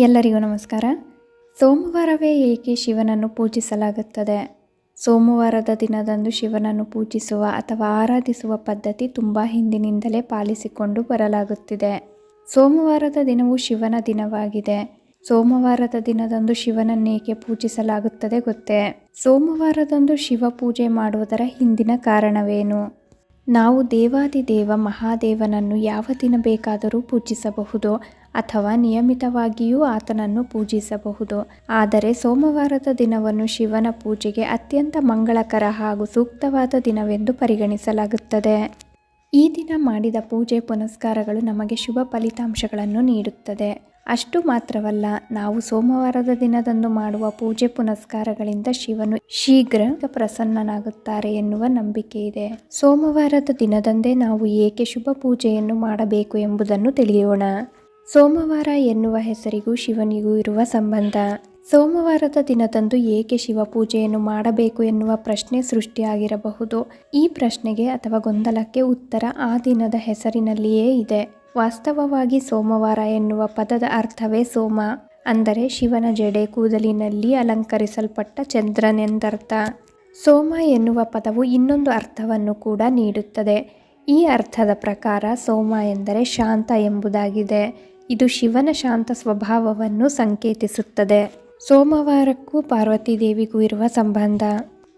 ಎಲ್ಲರಿಗೂ ನಮಸ್ಕಾರ. ಸೋಮವಾರವೇ ಏಕೆ ಶಿವನನ್ನು ಪೂಜಿಸಲಾಗುತ್ತದೆ? ಸೋಮವಾರದ ದಿನದಂದು ಶಿವನನ್ನು ಪೂಜಿಸುವ ಅಥವಾ ಆರಾಧಿಸುವ ಪದ್ಧತಿ ತುಂಬ ಹಿಂದಿನಿಂದಲೇ ಪಾಲಿಸಿಕೊಂಡು ಬರಲಾಗುತ್ತಿದೆ. ಸೋಮವಾರದ ದಿನವು ಶಿವನ ದಿನವಾಗಿದೆ. ಸೋಮವಾರದ ದಿನದಂದು ಶಿವನನ್ನೇಕೆ ಪೂಜಿಸಲಾಗುತ್ತದೆ ಗೊತ್ತೇ? ಸೋಮವಾರದಂದು ಶಿವ ಪೂಜೆ ಮಾಡುವುದರ ಹಿಂದಿನ ಕಾರಣವೇನು? ನಾವು ದೇವಾದಿದೇವ ಮಹಾದೇವನನ್ನು ಯಾವ ದಿನ ಬೇಕಾದರೂ ಪೂಜಿಸಬಹುದು. ಅಥವಾ ನಿಯಮಿತವಾಗಿಯೂ ಆತನನ್ನು ಪೂಜಿಸಬಹುದು. ಆದರೆ ಸೋಮವಾರದ ದಿನವನ್ನು ಶಿವನ ಪೂಜೆಗೆ ಅತ್ಯಂತ ಮಂಗಳಕರ ಹಾಗೂ ಸೂಕ್ತವಾದ ದಿನವೆಂದು ಪರಿಗಣಿಸಲಾಗುತ್ತದೆ. ಈ ದಿನ ಮಾಡಿದ ಪೂಜೆ ಪುನಸ್ಕಾರಗಳು ನಮಗೆ ಶುಭ ಫಲಿತಾಂಶಗಳನ್ನು ನೀಡುತ್ತದೆ. ಅಷ್ಟು ಮಾತ್ರವಲ್ಲ, ನಾವು ಸೋಮವಾರದ ದಿನದಂದು ಮಾಡುವ ಪೂಜೆ ಪುನಸ್ಕಾರಗಳಿಂದ ಶಿವನು ಶೀಘ್ರ ಪ್ರಸನ್ನನಾಗುತ್ತಾರೆ ಎನ್ನುವ ನಂಬಿಕೆ ಇದೆ. ಸೋಮವಾರದ ದಿನದಂದೇ ನಾವು ಏಕೆ ಶುಭ ಪೂಜೆಯನ್ನು ಮಾಡಬೇಕು ಎಂಬುದನ್ನು ತಿಳಿಯೋಣ. ಸೋಮವಾರ ಎನ್ನುವ ಹೆಸರಿಗೂ ಶಿವನಿಗೂ ಇರುವ ಸಂಬಂಧ. ಸೋಮವಾರದ ದಿನದಂದು ಏಕೆ ಶಿವ ಪೂಜೆಯನ್ನು ಮಾಡಬೇಕು ಎನ್ನುವ ಪ್ರಶ್ನೆ ಸೃಷ್ಟಿಯಾಗಿರಬಹುದು. ಈ ಪ್ರಶ್ನೆಗೆ ಅಥವಾ ಗೊಂದಲಕ್ಕೆ ಉತ್ತರ ಆ ದಿನದ ಹೆಸರಿನಲ್ಲಿಯೇ ಇದೆ. ವಾಸ್ತವವಾಗಿ ಸೋಮವಾರ ಎನ್ನುವ ಪದದ ಅರ್ಥವೇ ಸೋಮ. ಅಂದರೆ ಶಿವನ ಜಡೆ ಕೂದಲಿನಲ್ಲಿ ಅಲಂಕರಿಸಲ್ಪಟ್ಟ ಚಂದ್ರನೆಂದರ್ಥ. ಸೋಮ ಎನ್ನುವ ಪದವು ಇನ್ನೊಂದು ಅರ್ಥವನ್ನು ಕೂಡ ನೀಡುತ್ತದೆ. ಈ ಅರ್ಥದ ಪ್ರಕಾರ ಸೋಮ ಎಂದರೆ ಶಾಂತ ಎಂಬುದಾಗಿದೆ. ಇದು ಶಿವನ ಶಾಂತ ಸ್ವಭಾವವನ್ನು ಸಂಕೇತಿಸುತ್ತದೆ. ಸೋಮವಾರಕ್ಕೂ ಪಾರ್ವತಿ ದೇವಿಗೂ ಇರುವ ಸಂಬಂಧ.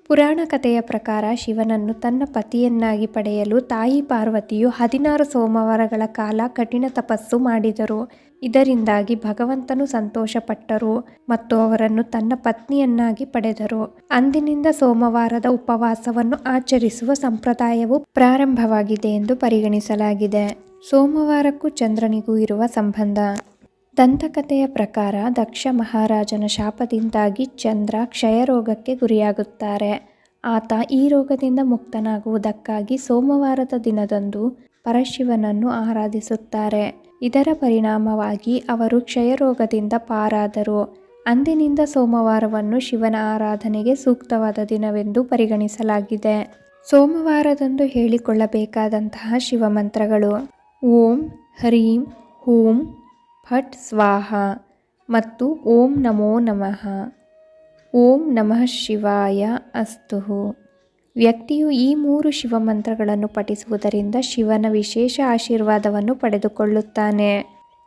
ಪುರಾಣ ಕಥೆಯ ಪ್ರಕಾರ ಶಿವನನ್ನು ತನ್ನ ಪತಿಯನ್ನಾಗಿ ಪಡೆಯಲು ತಾಯಿ ಪಾರ್ವತಿಯು ಹದಿನಾರು ಸೋಮವಾರಗಳ ಕಾಲ ಕಠಿಣ ತಪಸ್ಸು ಮಾಡಿದರು. ಇದರಿಂದಾಗಿ ಭಗವಂತನು ಸಂತೋಷಪಟ್ಟರು ಮತ್ತು ಅವರನ್ನು ತನ್ನ ಪತ್ನಿಯನ್ನಾಗಿ ಪಡೆದರು. ಅಂದಿನಿಂದ ಸೋಮವಾರದ ಉಪವಾಸವನ್ನು ಆಚರಿಸುವ ಸಂಪ್ರದಾಯವು ಪ್ರಾರಂಭವಾಗಿದೆ ಎಂದು ಪರಿಗಣಿಸಲಾಗಿದೆ. ಸೋಮವಾರಕ್ಕೂ ಚಂದ್ರನಿಗೂ ಇರುವ ಸಂಬಂಧ. ದಂತಕಥೆಯ ಪ್ರಕಾರ ದಕ್ಷ ಮಹಾರಾಜನ ಶಾಪದಿಂದಾಗಿ ಚಂದ್ರ ಕ್ಷಯರೋಗಕ್ಕೆ ಗುರಿಯಾಗುತ್ತಾರೆ. ಆತ ಈ ರೋಗದಿಂದ ಮುಕ್ತನಾಗುವುದಕ್ಕಾಗಿ ಸೋಮವಾರದ ದಿನದಂದು ಪರಶಿವನನ್ನು ಆರಾಧಿಸುತ್ತಾರೆ. ಇದರ ಪರಿಣಾಮವಾಗಿ ಅವರು ಕ್ಷಯರೋಗದಿಂದ ಪಾರಾದರು. ಅಂದಿನಿಂದ ಸೋಮವಾರವನ್ನು ಶಿವನ ಆರಾಧನೆಗೆ ಸೂಕ್ತವಾದ ದಿನವೆಂದು ಪರಿಗಣಿಸಲಾಗಿದೆ. ಸೋಮವಾರದಂದು ಹೇಳಿಕೊಳ್ಳಬೇಕಾದಂತಹ ಶಿವಮಂತ್ರಗಳು. ಓಂ ಹ್ರೀಂ ಹೂಂ ಫಟ್ ಸ್ವಾಹ ಮತ್ತು ಓಂ ನಮೋ ನಮಃ. ಓಂ ನಮಃ ಶಿವಾಯ ಅಸ್ತುಹು ವ್ಯಕ್ತಿಯು ಈ ಮೂರು ಶಿವಮಂತ್ರಗಳನ್ನು ಪಠಿಸುವುದರಿಂದ ಶಿವನ ವಿಶೇಷ ಆಶೀರ್ವಾದವನ್ನು ಪಡೆದುಕೊಳ್ಳುತ್ತಾನೆ.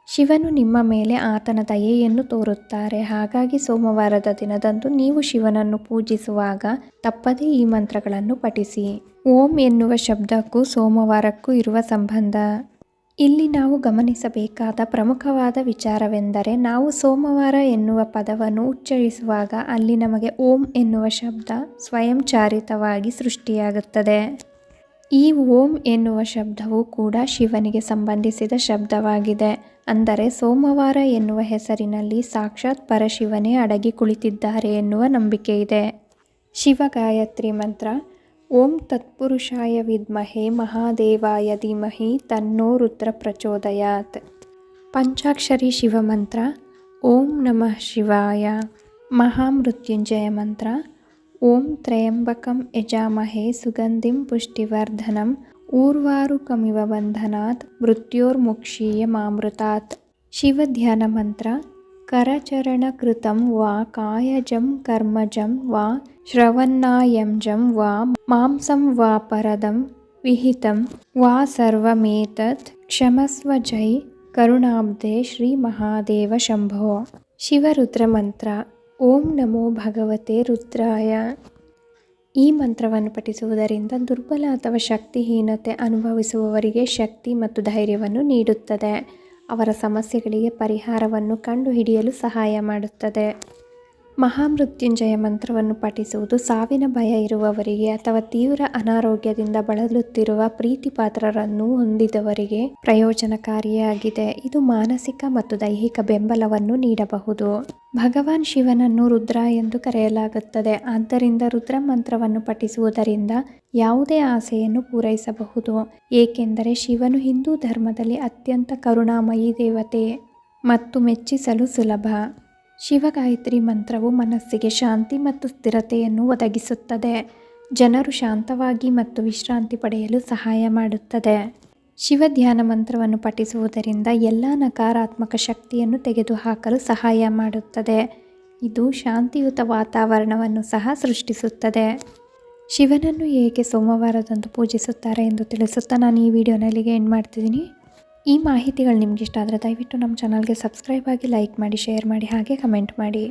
ಶಿವನು ನಿಮ್ಮ ಮೇಲೆ ಆತನ ದಯೆಯನ್ನು ತೋರುತ್ತಾರೆ. ಹಾಗಾಗಿ ಸೋಮವಾರದ ದಿನದಂದು ನೀವು ಶಿವನನ್ನು ಪೂಜಿಸುವಾಗ ತಪ್ಪದೇ ಈ ಮಂತ್ರಗಳನ್ನು ಪಠಿಸಿ. ಓಂ ಎನ್ನುವ ಶಬ್ದಕ್ಕೂ ಸೋಮವಾರಕ್ಕೂ ಇರುವ ಸಂಬಂಧ. ಇಲ್ಲಿ ನಾವು ಗಮನಿಸಬೇಕಾದ ಪ್ರಮುಖವಾದ ವಿಚಾರವೆಂದರೆ ನಾವು ಸೋಮವಾರ ಎನ್ನುವ ಪದವನ್ನು ಉಚ್ಚರಿಸುವಾಗ ಅಲ್ಲಿ ನಮಗೆ ಓಂ ಎನ್ನುವ ಶಬ್ದ ಸ್ವಯಂಚಾರಿತವಾಗಿ ಸೃಷ್ಟಿಯಾಗುತ್ತದೆ. ಈ ಓಂ ಎನ್ನುವ ಶಬ್ದವು ಕೂಡ ಶಿವನಿಗೆ ಸಂಬಂಧಿಸಿದ ಶಬ್ದವಾಗಿದೆ. ಅಂದರೆ ಸೋಮವಾರ ಎನ್ನುವ ಹೆಸರಿನಲ್ಲಿ ಸಾಕ್ಷಾತ್ ಪರಶಿವನೇ ಅಡಗಿ ಕುಳಿತಿದ್ದಾರೆ ಎನ್ನುವ ನಂಬಿಕೆ ಇದೆ ಶಿವ ಗಾಯತ್ರಿ ಮಂತ್ರ ॐ तत्पुरुषाय विद्महे महादेवाय धीमहि तन्नो रुद्रप्रचोदयात् पञ्चाक्षरी शिवमन्त्र ॐ नमः शिवाय। महामृत्युञ्जयमन्त्र ॐ त्र्यम्बकं यजामहे सुगन्धिं पुष्टिवर्धनम् ऊर्वारुकमिव बन्धनात् मृत्योर्मुक्षीयमामृतात्। शिवध्यानमन्त्र ಶಿವಧ್ಯಾನ ಮಂತ್ರ ಕರಚರಣಕೃತಂ ವಾ ಮಾಂಸಂ ವಾ ಪರದಂ ವಿಹಿತಂ ವಾ ಸರ್ವಮೇತತ್ ಕ್ಷಮಸ್ವ ಜೈ ಕರುಣಾಬ್ಧೆ ಶ್ರೀ ಮಹಾದೇವ ಶಂಭೋ. ಶಿವರುದ್ರ ಮಂತ್ರ, ಓಂ ನಮೋ ಭಗವತೆ ರುದ್ರಾಯ. ಈ ಮಂತ್ರವನ್ನು ಪಠಿಸುವುದರಿಂದ ದುರ್ಬಲ ಅಥವಾ ಶಕ್ತಿಹೀನತೆ ಅನುಭವಿಸುವವರಿಗೆ ಶಕ್ತಿ ಮತ್ತು ಧೈರ್ಯವನ್ನು ನೀಡುತ್ತದೆ. ಅವರ ಸಮಸ್ಯೆಗಳಿಗೆ ಪರಿಹಾರವನ್ನು ಕಂಡುಹಿಡಿಯಲು ಸಹಾಯ ಮಾಡುತ್ತದೆ. ಮಹಾಮೃತ್ಯುಂಜಯ ಮಂತ್ರವನ್ನು ಪಠಿಸುವುದು ಸಾವಿನ ಭಯ ಇರುವವರಿಗೆ ಅಥವಾ ತೀವ್ರ ಅನಾರೋಗ್ಯದಿಂದ ಬಳಲುತ್ತಿರುವ ಪ್ರೀತಿಪಾತ್ರರನ್ನು ಹೊಂದಿದವರಿಗೆ ಪ್ರಯೋಜನಕಾರಿಯಾಗಿದೆ. ಇದು ಮಾನಸಿಕ ಮತ್ತು ದೈಹಿಕ ಬೆಂಬಲವನ್ನು ನೀಡಬಹುದು. ಭಗವಾನ್ ಶಿವನನ್ನು ರುದ್ರ ಎಂದು ಕರೆಯಲಾಗುತ್ತದೆ. ಆದ್ದರಿಂದ ರುದ್ರ ಮಂತ್ರವನ್ನು ಪಠಿಸುವುದರಿಂದ ಯಾವುದೇ ಆಸೆಯನ್ನು ಪೂರೈಸಬಹುದು. ಏಕೆಂದರೆ ಶಿವನು ಹಿಂದೂ ಧರ್ಮದಲ್ಲಿ ಅತ್ಯಂತ ಕರುಣಾಮಯಿ ದೇವತೆ ಮತ್ತು ಮೆಚ್ಚಿಸಲು ಸುಲಭ. ಶಿವಗಾಯತ್ರಿ ಮಂತ್ರವು ಮನಸ್ಸಿಗೆ ಶಾಂತಿ ಮತ್ತು ಸ್ಥಿರತೆಯನ್ನು ಒದಗಿಸುತ್ತದೆ. ಜನರು ಶಾಂತವಾಗಿ ಮತ್ತು ವಿಶ್ರಾಂತಿ ಪಡೆಯಲು ಸಹಾಯ ಮಾಡುತ್ತದೆ. ಶಿವ ಧ್ಯಾನ ಮಂತ್ರವನ್ನು ಪಠಿಸುವುದರಿಂದ ಎಲ್ಲ ನಕಾರಾತ್ಮಕ ಶಕ್ತಿಯನ್ನು ತೆಗೆದುಹಾಕಲು ಸಹಾಯ ಮಾಡುತ್ತದೆ. ಇದು ಶಾಂತಿಯುತ ವಾತಾವರಣವನ್ನು ಸಹ ಸೃಷ್ಟಿಸುತ್ತದೆ. ಶಿವನನ್ನು ಏಕೆ ಸೋಮವಾರದಂದು ಪೂಜಿಸುತ್ತಾರೆ ಎಂದು ತಿಳಿಸುತ್ತಾ ನಾನು ಈ ವಿಡಿಯೋನಲ್ಲಿಗೆ ಎಂಡ್ ಮಾಡ್ತಿದ್ದೀನಿ. ಈ ಮಾಹಿತಿಗಳು ನಿಮಗಿಷ್ಟ ಆದರೆ ದಯವಿಟ್ಟು ನಮ್ಮ ಚಾನಲ್ಗೆ ಸಬ್ಸ್ಕ್ರೈಬ್ ಆಗಿ ಲೈಕ್ ಮಾಡಿ, ಶೇರ್ ಮಾಡಿ, ಹಾಗೆ ಕಮೆಂಟ್ ಮಾಡಿ.